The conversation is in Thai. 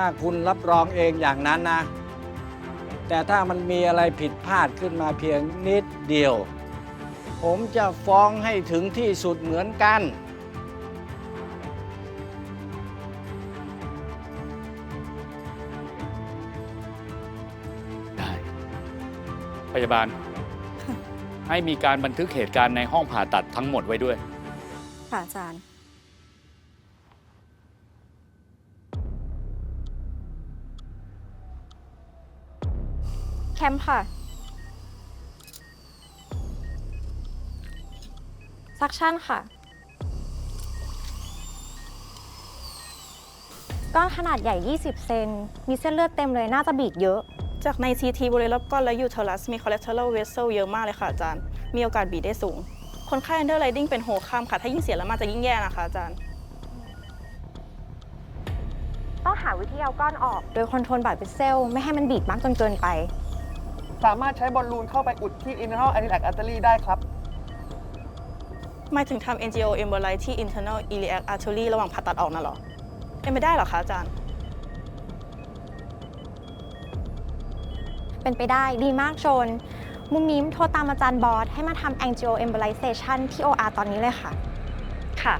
ถ้าคุณรับรองเองอย่างนั้นนะ แต่ถ้ามันมีอะไรผิดพลาดขึ้นมาเพียงนิดเดียว ผมจะฟ้องให้ถึงที่สุดเหมือนกัน ได้ พยาบาล ให้มีการบันทึกเหตุการณ์ในห้องผ่าตัดทั้งหมดไว้ด้วย ค่ะอาจารย์ แคมป์ค่ะ ซักชั่นค่ะ ก้อนขนาดใหญ่ 20 เซน มีเส้นเลือดเต็มเลย น่าจะบีบเยอะ จากใน CT บริเวณรอบก้อนและยูเทอรัสมีคอเลสเตอรอลเวสเซลเยอะมากเลยค่ะอาจารย์ มีโอกาสบีบได้สูง คนไข้ underlying เป็นโหข้ามค่ะ ถ้ายิ่งเสียแล้วมันจะยิ่งแย่นะคะอาจารย์ ต้องหาวิธีเอาก้อนออก โดยคอนโทรลบาดเป็นเซลล์ไม่ให้มันบีบมากจนเกินไป สามารถใช้บอลลูนเข้าไปอุดที่ internal iliac artery ได้ครับ หมายถึงทำ NGO emboli ที่ internal iliac artery ระหว่างผ่าตัดออกน่ะเหรอเป็นไม่ได้เหรอคะอาจารย์ เป็นไปได้ดีมากชน มุมมิมโทรตามอาจารย์บอสให้มาทำ angio embolization ที่ OR ตอนนี้เลยค่ะ ค่ะ